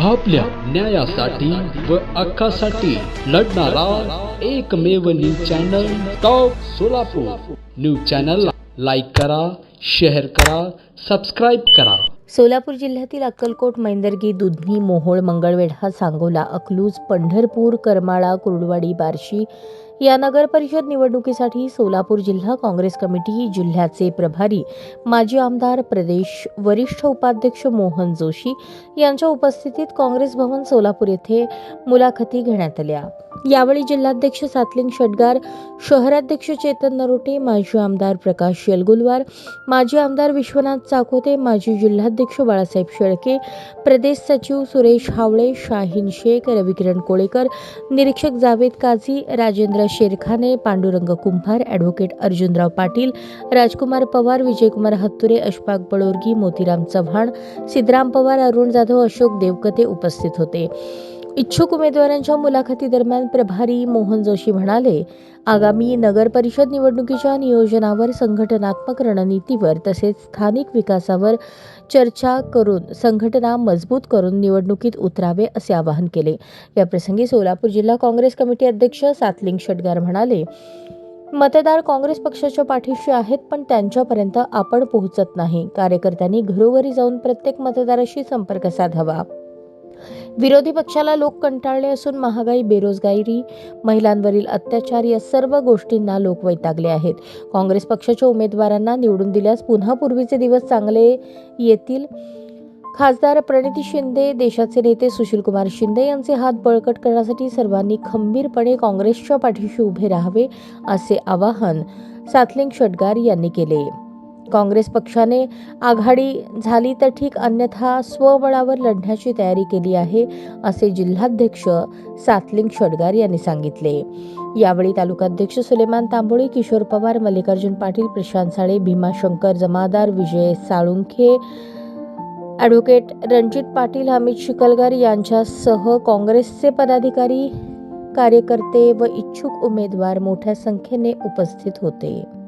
आपल्या न्यायासाठी व हक्कासाठी लढणारा एकमेव news channel top Solapur. News channel like करा शेअर करा सबस्क्राईब करा. सोलापूर जिल्ह्यातील अक्कलकोट मैंदर्गी दुधनी मोहोळ मंगळवेढा सांगोला अकलूज पंढरपूर करमाळा कुर्डवाडी बार्शी या नगरपरिषद निवडणुकीसाठी सोलापूर जिल्हा काँग्रेस कमिटी जिल्ह्याचे प्रभारी माजी आमदार प्रदेश वरिष्ठ उपाध्यक्ष मोहन जोशी यांच्या उपस्थितीत काँग्रेस भवन सोलापूर येथे मुलाखती घेण्यात आल्या. यावेळी जिल्हाध्यक्ष सातलिंग शेटगार शहराध्यक्ष चेतन नरोटे माजी आमदार प्रकाश येलगुलवार माजी आमदार विश्वनाथ चाकोते माजी जिल्हाध्यक्ष बाळासाहेब शेळके प्रदेश सचिव सुरेश हावळे शाहीन शेख रविकिरण कोळेकर निरीक्षक जावेद काझी राजेंद्र शेरखाने पांडुरंग कुंभार ॲडव्होकेट अर्जुनराव पाटील राजकुमार पवार विजयकुमार हत्तुरे अशफाक बळोरगी मोतीराम चव्हाण सिद्धराम पवार अरुण जाधव अशोक देवकते उपस्थित होते. इच्छुक उमेदवारांच्या मुलाखतीदरम्यान प्रभारी मोहन जोशी म्हणाले आगामी नगरपरिषद निवडणुकीच्या नियोजनावर संघटनात्मक रणनीतीवर तसेच स्थानिक विकासावर चर्चा करून संघटना मजबूत करून निवडणुकीत उतरावे असे आवाहन केले. याप्रसंगी सोलापूर जिल्हा काँग्रेस कमिटी अध्यक्ष सातलिंग शटगार म्हणाले मतदार काँग्रेस पक्षाच्या पाठीशी आहेत पण त्यांच्यापर्यंत आपण पोहोचत नाही. कार्यकर्त्यांनी घरोघरी जाऊन प्रत्येक मतदाराशी संपर्क साधावा. विरोधी पक्षाला लोक कंटाळले असून महागाई बेरोजगारी महिलांवरील अत्याचार या सर्व गोष्टींना लोक वैतागले आहेत. काँग्रेस पक्षाच्या उमेदवारांना निवडून दिल्यास पुन्हा पूर्वीचे दिवस चांगले येतील. खासदार प्रणिती शिंदे देशाचे नेते सुशीलकुमार शिंदे यांचे हात बळकट करण्यासाठी सर्वांनी खंबीरपणे काँग्रेसच्या पाठीशी उभे राहावे असे आवाहन सातलिंग षटगार यांनी केले. काँग्रेस पक्षाने आघाडी झाली तर ठीक अन्यथा स्वबळावर लढण्याची तयारी केली आहे असे जिल्हाध्यक्ष सातलिंग शडगार यांनी सांगितले. यावेळी तालुकाध्यक्ष सुलेमान तांबोळी किशोर पवार मल्लिकार्जुन पाटील प्रशांत साळे भीमाशंकर जमादार विजय साळुंखे ॲडव्होकेट रणजित पाटील अमित शिकलगार यांच्यासह काँग्रेसचे पदाधिकारी कार्यकर्ते व इच्छुक उमेदवार मोठ्या संख्येने उपस्थित होते.